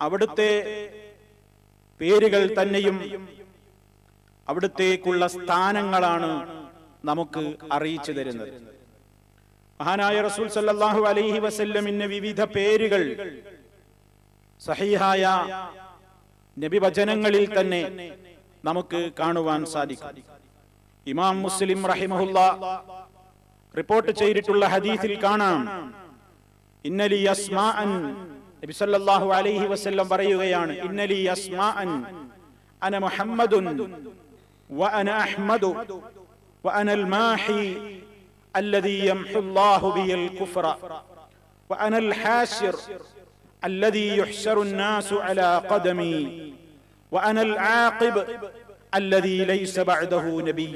അവിടുത്തെ പേരുകൾ തന്നെയും അവിടുത്തേക്കുള്ള സ്ഥാനങ്ങളാണ് നമുക്ക് അറിയിച്ചു തരുന്നത്. മഹാനായ റസൂൽ സല്ലാഹു അലൈഹി വസല്ലമിന് വിവിധ പേരുകൾ സഹിഹായ നബിവചനങ്ങളിൽ തന്നെ നമുക്ക് കാണുവാൻ സാധിക്കും. ഇമാം മുസ്ലിം റഹിമഹുല്ല റിപ്പോർട്ട് ചെയ്തിട്ടുള്ള ഹദീസിൽ കാണാം. ഇന്നലി അസ്മാഅൻ നബിസല്ലാഹു അലൈഹി വസ്ല്ലം പറയുകയാണ് ഇന്നലി അസ്മാൻ അന മുഹമ്മദുൻ وأنا أحمد وأنا الماحي الذي يمحو الله بي الكفر وأنا الحاشر الذي يحشر الناس على قدمي وأنا العاقب الذي ليس بعده نبي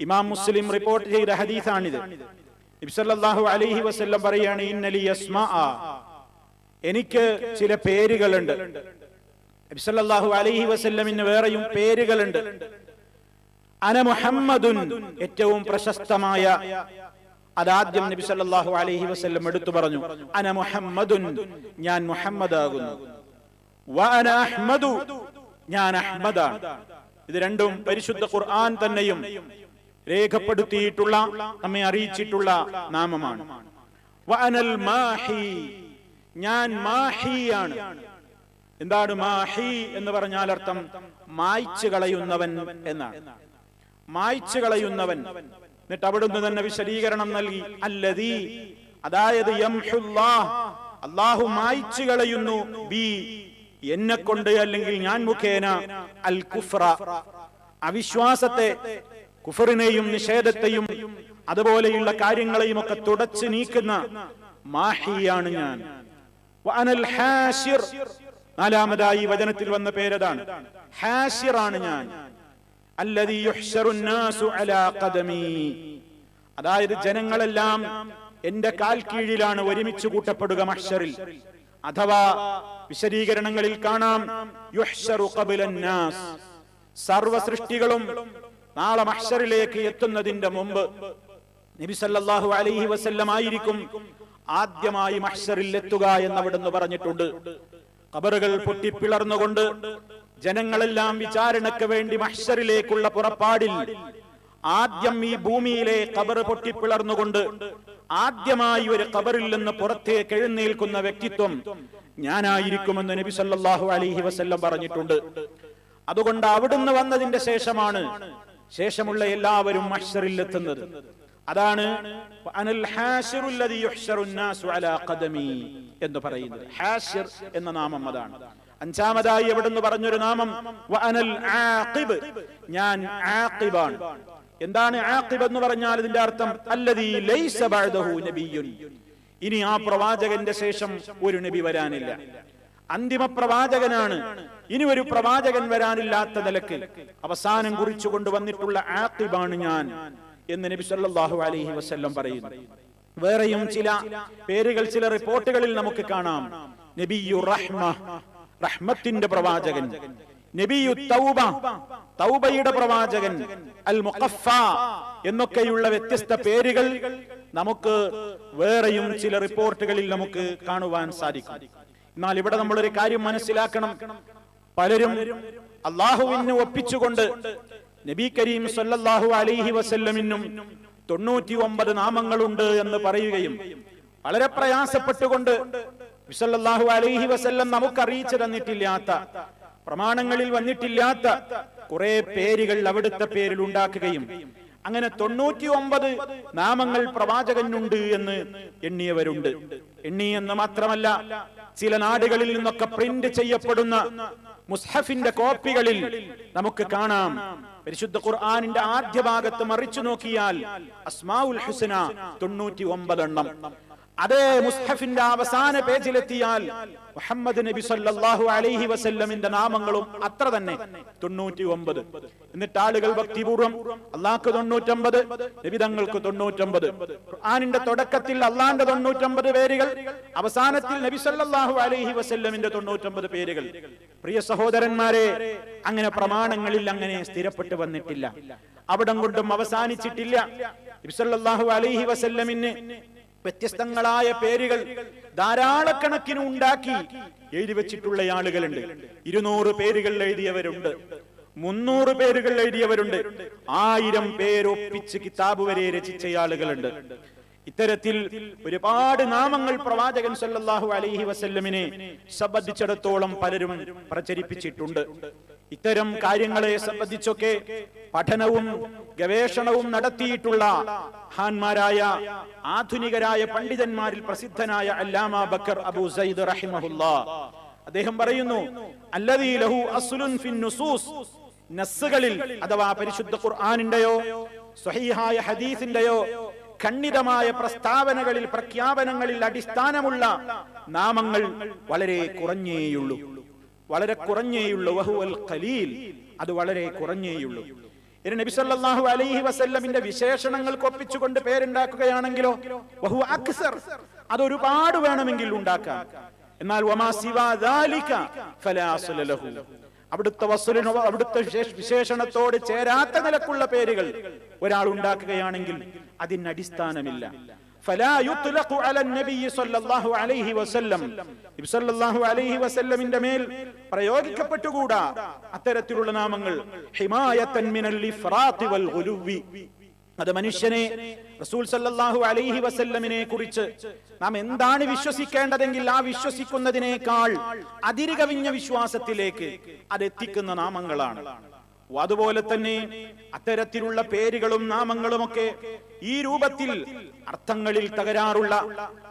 ഇമാം മുസ്ലിം റിപ്പോർട്ട് ചെയ്ത ഹദീസാണിത് നബി സല്ലല്ലാഹു അലൈഹി വസല്ലം പറയാണ് ഇന്നലി യസ്മാഅ എനിക്ക് ചില പേരുകളുണ്ട്. നബി സല്ലല്ലാഹു അലൈഹി വസല്ലമിന് വേറെയും പേരുകളുണ്ട്. അന മുഹമ്മദുൻ ഏറ്റവും പ്രശസ്തമായ. അതാദ്യം നബി സല്ലാഹു അലൈഹി വസ്ല്ലം എടുത്തു പറഞ്ഞു. അന മുഹമ്മദുൻ ഞാൻ മുഹമ്മദ് ആകുന്നു അഹ്മദു ഞാൻ അഹ്മദാണ്. ഇത് രണ്ടും പരിശുദ്ധ ഖുർആൻ തന്നെയും രേഖപ്പെടുത്തിയിട്ടുള്ള നമ്മെ അറിയിച്ചിട്ടുള്ള നാമമാണ്. വ അനൽ മാഹി ഞാൻ മാഹിയാണ്. എന്താണ് മാഹി എന്ന് പറഞ്ഞാൽ അർത്ഥം മായ്ച്ചു കളയുന്നവൻ എന്നാണ്. മായ്ച്ചു കളയുന്നവൻ. എന്നിട്ട് അവിടുന്ന് തന്നെ വിശദീകരണം നൽകി. അല്ലതി അതായത് അള്ളാഹു മായ്ച്ചു കളയുന്നു. ബി എന്നെ കൊണ്ട് അല്ലെങ്കിൽ ഞാൻ മുഖേന അൽ കുഫ്ര അവിശ്വാസത്തെ കുഫറിനെയും നിഷേധത്തെയും അതുപോലെയുള്ള കാര്യങ്ങളെയും ഒക്കെ തുടച്ചു നീക്കുന്ന മാഹിയാണ് ഞാൻ. നാലാമതായി വചനത്തിൽ വന്ന പേരതാണ്. ഹാഷിറാണ് ഞാൻ. അതായത് ജനങ്ങളെല്ലാം എന്റെ കാൽ കീഴിലാണ് ഒരുമിച്ച് കൂട്ടപ്പെടുക മഹ്ഷറിൽ അഥവാ വിശദീകരണങ്ങളിൽ കാണാം സർവ സൃഷ്ടികളും നാളെ മഹ്ഷറിലേക്ക് എത്തുന്നതിന്റെ മുമ്പ് നബി സല്ലല്ലാഹു അലൈഹി വസല്ലം ആയിരിക്കും ആദ്യമായി മഹ്ശറിൽ എത്തുക എന്നവിടുന്ന് പറഞ്ഞിട്ടുണ്ട്. കബറുകൾ പൊട്ടിപ്പിളർന്നുകൊണ്ട് ജനങ്ങളെല്ലാം വിചാരണയ്ക്ക് വേണ്ടി മഹ്ശറിലേക്കുള്ള പുറപ്പാടിൽ ആദ്യം ഈ ഭൂമിയിലെ കബർ പൊട്ടിപ്പിളർന്നുകൊണ്ട് ആദ്യമായി ഒരു കബറിൽ നിന്ന് പുറത്തേക്ക് എഴുന്നേൽക്കുന്ന വ്യക്തിത്വം ഞാനായിരിക്കുമെന്ന് നബി സല്ലാഹു അലഹി വസ്ല്ലം പറഞ്ഞിട്ടുണ്ട്. അതുകൊണ്ട് അവിടുന്ന് വന്നതിന്റെ ശേഷമാണ് ശേഷമുള്ള എല്ലാവരും മഹ്ശറിൽ എത്തുന്നത് അതാണ് എന്ന് പറയുന്നത്. ഹാഷിർ എന്ന നാമം അതാണ്. അഞ്ചാമതായി എവിടുന്ന് പറഞ്ഞൊരു നാമം? ഞാൻ ആഖിബാണ്. എന്താണ് ആഖിബ് എന്ന് പറഞ്ഞാൽ ഇതിന്റെ അർത്ഥം? അല്ലദീ ലൈസ ബഅദഹു നബിയുൻ. ഇനി ആ പ്രവാചകന്റെ ശേഷം ഒരു നബി വരാനില്ല. അന്തിമ പ്രവാചകനാണ്. ഇനി ഒരു പ്രവാചകൻ വരാനില്ലാത്ത നിലയ്ക്ക് അവസാനം കുറിച്ചു കൊണ്ടുവന്നിട്ടുള്ള ആഖിബാണ് ഞാൻ. എന്ന് നബി സല്ലല്ലാഹു അലൈഹി വസല്ലം പറയുന്നു. വേറെയും ചില പേരുകൾ ചില റിപ്പോർട്ടുകളിൽ നമുക്ക് കാണാം. നബിയു റഹ്മ റഹ്മത്തിന്റെ പ്രവാചകൻ. നബിയു തൗബ തൗബയുടെ പ്രവാചകൻ. അൽ മുഖഫ എന്നൊക്കെയുള്ള വ്യത്യസ്ത പേരുകൾ നമുക്ക് വേറെയും ചില റിപ്പോർട്ടുകളിൽ നമുക്ക് കാണുവാൻ സാധിക്കും. എന്നാൽ ഇവിടെ നമ്മൾ ഒരു കാര്യം മനസ്സിലാക്കണം. പലരും അള്ളാഹുവിന് ഒപ്പിച്ചുകൊണ്ട് നബി കരീം സല്ലല്ലാഹു അലൈഹി വസല്ലമിനും തൊണ്ണൂറ്റി ഒമ്പത് നാമങ്ങളുണ്ട് എന്ന് പറയുകയും വളരെ പ്രയാസപ്പെട്ടുകൊണ്ട് വിസല്ലാഹു അലൈഹി വസല്ലം നമുക്ക് അറിയിച്ചു തന്നിട്ടില്ലാത്ത പ്രമാണങ്ങളിൽ വന്നിട്ടില്ലാത്ത കുറെ പേരുകൾ അവിടുത്തെ പേരിൽ ഉണ്ടാക്കുകയും അങ്ങനെ തൊണ്ണൂറ്റി ഒമ്പത് നാമങ്ങൾ പ്രവാചകനുണ്ട് എന്ന് എണ്ണിയവരുണ്ട്. എണ്ണി എന്ന് മാത്രമല്ല ചില നാടുകളിൽ നിന്നൊക്കെ പ്രിന്റ് ചെയ്യപ്പെടുന്ന മുസ്ഹഫിന്റെ കോപ്പികളിൽ നമുക്ക് കാണാം. പരിശുദ്ധ ഖുർആാനിന്റെ ആദ്യ ഭാഗത്ത് മറിച്ചു നോക്കിയാൽ അസ്മാഉൽ ഹുസന തൊണ്ണൂറ്റി ഒമ്പതെണ്ണം അതേ മുസ്ഹഫിന്റെ അവസാന പേജിലെത്തിയാൽ മുഹമ്മദ് നബി സല്ലല്ലാഹു അലൈഹി വസല്ലമിന്റെ നാമങ്ങളും അത്ര തന്നെ തൊണ്ണൂറ്റി ഒമ്പത് എന്നിട്ട് ആളുകൾ ഭക്തിപൂർവം അള്ളാഹ്ക്ക് തൊണ്ണൂറ്റമ്പത് നബിതങ്ങൾക്ക് തൊണ്ണൂറ്റമ്പത്. ഖുർആനിന്റെ തുടക്കത്തിൽ അള്ളാന്റെ തൊണ്ണൂറ്റമ്പത് പേരുകൾ അവസാനത്തിൽ നബി സല്ലല്ലാഹു അലൈഹി വസല്ലമിന്റെ തൊണ്ണൂറ്റമ്പത് പേരുകൾ. പ്രിയ സഹോദരന്മാരെ അങ്ങനെ പ്രമാണങ്ങളിൽ അങ്ങനെ സ്ഥിരപ്പെട്ടു വന്നിട്ടില്ല. അവിടം കൊണ്ടും അവസാനിച്ചിട്ടില്ല. ഇബ്സല്ലാഹു അലൈഹി വസല്ലമിന് വ്യത്യസ്തങ്ങളായ പേരുകൾ ധാരാളക്കണക്കിന് ഉണ്ടാക്കി എഴുതി വെച്ചിട്ടുള്ള ആളുകളുണ്ട്. ഇരുന്നൂറ് പേരുകൾ എഴുതിയവരുണ്ട്. മുന്നൂറ് പേരുകൾ എഴുതിയവരുണ്ട്. ആയിരം പേരൊപ്പിച്ച് കിതാബ് വരെ രചിച്ച ആളുകളുണ്ട്. ഇത്തരത്തിൽ ഒരുപാട് നാമങ്ങൾ പ്രവാചകൻ സല്ലാഹു അലൈഹി വസല്ലമിനെ സംബന്ധിച്ചിടത്തോളം പലരും പ്രചരിപ്പിച്ചിട്ടുണ്ട്. ഇത്തരം കാര്യങ്ങളെ സംബന്ധിച്ചൊക്കെ പഠനവും ഗവേഷണവും നടത്തിയിട്ടുള്ള ഹാൻമാരായ ആധുനികരായ പണ്ഡിതന്മാരിൽ പ്രസിദ്ധനായ അല്ലാമ ബക്കർ അബു സയ്ദ് റഹിമഹുല്ല. അദ്ദേഹം പറയുന്നു അല്ലദീ ലഹു അസ്ലുൻ ഫിൻ നുസൂസ്. നസ്സുകളിൽ അഥവാ പരിശുദ്ധ ഖുർആാനിന്റെയോ സ്വഹീഹായ ഹദീസിന്റെയോ ഖണ്ഡിതമായ പ്രസ്താവനകളിൽ പ്രഖ്യാപനങ്ങളിൽ അടിസ്ഥാനമുള്ള നാമങ്ങൾ വളരെ കുറഞ്ഞേയുള്ളൂ. വളരെ കുറഞ്ഞേയുള്ളൂ. വഹുവൽ ഖലീൽ. അത് വളരെ കുറഞ്ഞേയുള്ളൂ. ഇനി നബി സല്ലല്ലാഹു അലൈഹി വസല്ലമിന്റെ വിശേഷണങ്ങൾ കൊപ്പിച്ചുകൊണ്ട് പേരുണ്ടാക്കുകയാണെങ്കിലോ വഹു അക്സർ. അത് ഒരുപാട് വേണമെങ്കിൽ ഉണ്ടാക്കാം. എന്നാൽ വമാ സിവാ ദാലിക ഫലാ അസ്ല ലഹു. അവിടുത്തെ വസ്ലിനോ അവിടുത്തെ വിശേഷ- വിശേഷണത്തോട് ചേരാത്ത നിലക്കുള്ള പേരുകൾ ഒരാൾ ഉണ്ടാക്കുകയാണെങ്കിൽ അതിന് അടിസ്ഥാനമില്ല മേൽ പ്രയോഗിക്കപ്പെട്ടുകൂടാ അത്തരത്തിലുള്ള നാമങ്ങൾ. അത് മനുഷ്യനെ റസൂൽ സല്ലാഹു അലൈഹി വസല്ലമിനെ കുറിച്ച് നാം എന്താണ് വിശ്വസിക്കേണ്ടതെങ്കിൽ ആ വിശ്വസിക്കുന്നതിനേക്കാൾ അതിരുകവിഞ്ഞ വിശ്വാസത്തിലേക്ക് അത് എത്തിക്കുന്ന നാമങ്ങളാണ്. അതുപോലെ തന്നെ അത്തരത്തിലുള്ള പേരുകളും നാമങ്ങളുമൊക്കെ ഈ രൂപത്തിൽ അർത്ഥങ്ങളിൽ തകരാറുള്ള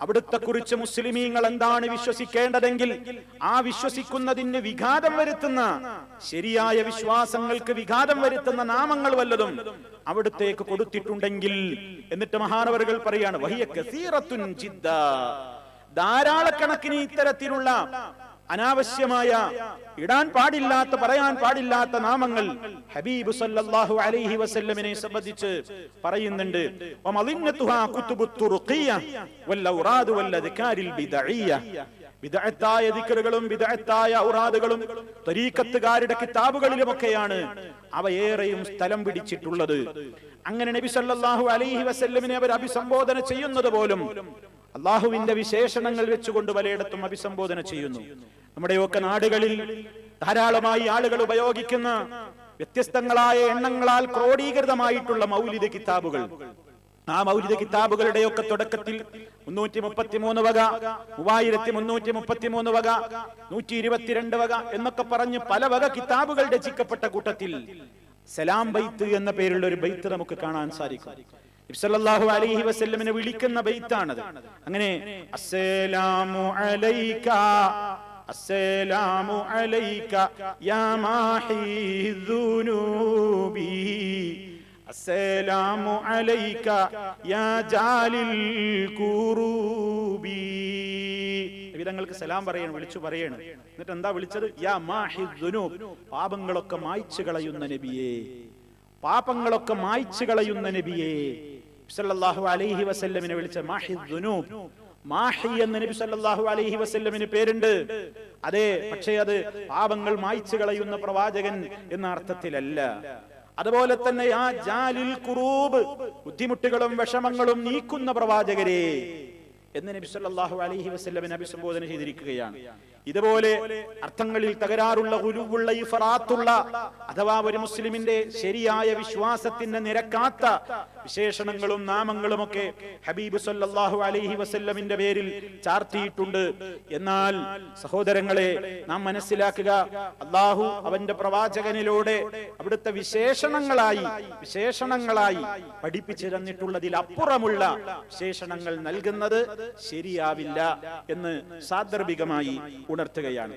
അവിടുത്തെ കുറിച്ച് മുസ്ലിമീങ്ങൾ എന്താണ് വിശ്വസിക്കേണ്ടതെങ്കിൽ ആ വിശ്വസിക്കുന്നതിന് വിഘാതം വരുത്തുന്ന ശരിയായ വിശ്വാസങ്ങൾക്ക് വിഘാതം വരുത്തുന്ന നാമങ്ങൾ വല്ലതും അവിടുത്തേക്ക് കൊടുത്തിട്ടുണ്ടെങ്കിൽ എന്നിട്ട് മഹാനവറുകൾ പറയാണ് വഹിയ ധാരാളക്കണക്കിന് ഇത്തരത്തിലുള്ള അനാവശ്യമായ ഇടാൻ പാടില്ലാത്ത പറയാൻ പാടില്ലാത്ത നാമങ്ങൾ ഹബീബ് സല്ലല്ലാഹു അലൈഹി വസല്ലമിനെ സംബന്ധിച്ച് പറയുന്നുണ്ട്. വിദഗ്ധായ ദിക്കറുകളും വിദഗ്ധായ ഔറാദുകളും തരീക്കത്തുകാരുടെ കിതാബുകളിലുമൊക്കെയാണ് ഏറെയും സ്ഥലം പിടിച്ചിട്ടുള്ളത്. അങ്ങനെ നബി സല്ലല്ലാഹു അലൈഹി വസല്ലമിനെ അവർ അഭിസംബോധന ചെയ്യുന്നത് പോലും അള്ളാഹുവിന്റെ വിശേഷണങ്ങൾ വെച്ചുകൊണ്ട് പലയിടത്തും അഭിസംബോധന ചെയ്യുന്നു. നമ്മുടെയൊക്കെ നാടുകളിൽ ധാരാളമായി ആളുകൾ ഉപയോഗിക്കുന്ന വ്യത്യസ്തങ്ങളായ എണ്ണങ്ങളാൽ ക്രോഡീകൃതമായിട്ടുള്ള മൗലിക കിതാബുകൾ. ആ മൗലിക കിതാബുകളുടെയൊക്കെ തുടക്കത്തിൽ മുന്നൂറ്റി മുപ്പത്തിമൂന്ന് വക മൂവായിരത്തി മുന്നൂറ്റി മുപ്പത്തിമൂന്ന് വക നൂറ്റി ഇരുപത്തിരണ്ട് വക എന്നൊക്കെ പറഞ്ഞ് പല വക കിതാബുകൾ രചിക്കപ്പെട്ട കൂട്ടത്തിൽ സലാം ബൈത്ത് എന്ന പേരുള്ള ഒരു ബൈത്ത് നമുക്ക് കാണാൻ സാധിക്കും. നബിസല്ലല്ലാഹു അലൈഹി വസല്ലമിനെ വിളിക്കുന്ന ബൈത്താണത്. അങ്ങനെ അസ്സലാമു അലൈക അസ്സലാമു അലൈക യാ മാഹി ദുനൂബി അസ്സലാമു അലൈക യാ ജാലിൽ കുറൂബി. വിധങ്ങൾക്ക് സലാം പറയണം വിളിച്ചു പറയണം. എന്നിട്ട് എന്താ വിളിച്ചത്? യാ മാഹി ദുനൂബ്. പാപങ്ങളൊക്കെ മായ്ച്ചു കളയുന്ന നബിയേ. പാപങ്ങളൊക്കെ മായ്ച്ചു കളയുന്ന നബിയേ. സല്ലല്ലാഹു അലൈഹി വസല്ലമിനെ വിളിച്ച മാഹി ദുനൂബ്. മാഹി എന്ന് നബി സല്ലല്ലാഹു അലൈഹി വസല്ലമിന് പേരുണ്ട്. അതെ പക്ഷേ അത് പാപങ്ങൾ മായ്ച്ചു കളയുന്ന പ്രവാചകൻ എന്ന അർത്ഥത്തിലല്ല. അതുപോലെ തന്നെ ആ ജാലിൽ കുറൂബ് ബുദ്ധിമുട്ടുകളും വിഷമങ്ങളും നീക്കുന്ന പ്രവാചകരെ എന്ന് നബി സല്ലല്ലാഹു അലൈഹി വസല്ലമിനെ അഭിസംബോധന ചെയ്തിരിക്കുകയാണ്. ഇതുപോലെ അർത്ഥങ്ങളിൽ തകരാറുള്ള ഗുരുവുള്ള ഫറാത്തുള്ള അഥവാ ഒരു മുസ്ലിമിന്റെ ശരിയായ വിശ്വാസത്തിന് നിരക്കാത്ത വിശേഷണങ്ങളും നാമങ്ങളും ഒക്കെ ഹബീബ് സല്ലാഹു അലൈഹി വസല്ലമിന്റെ പേരിൽ ചാർത്തിയിട്ടുണ്ട്. എന്നാൽ സഹോദരങ്ങളെ നാം മനസ്സിലാക്കുക അള്ളാഹു അവന്റെ പ്രവാചകനിലൂടെ അവിടുത്തെ വിശേഷണങ്ങളായി വിശേഷണങ്ങളായി പഠിപ്പിച്ചു തന്നിട്ടുള്ളതിൽ അപ്പുറമുള്ള വിശേഷണങ്ങൾ നൽകുന്നത് ശരിയാവില്ല എന്ന് സാന്ദർഭികമായി ഉണർത്തുകയാണ്.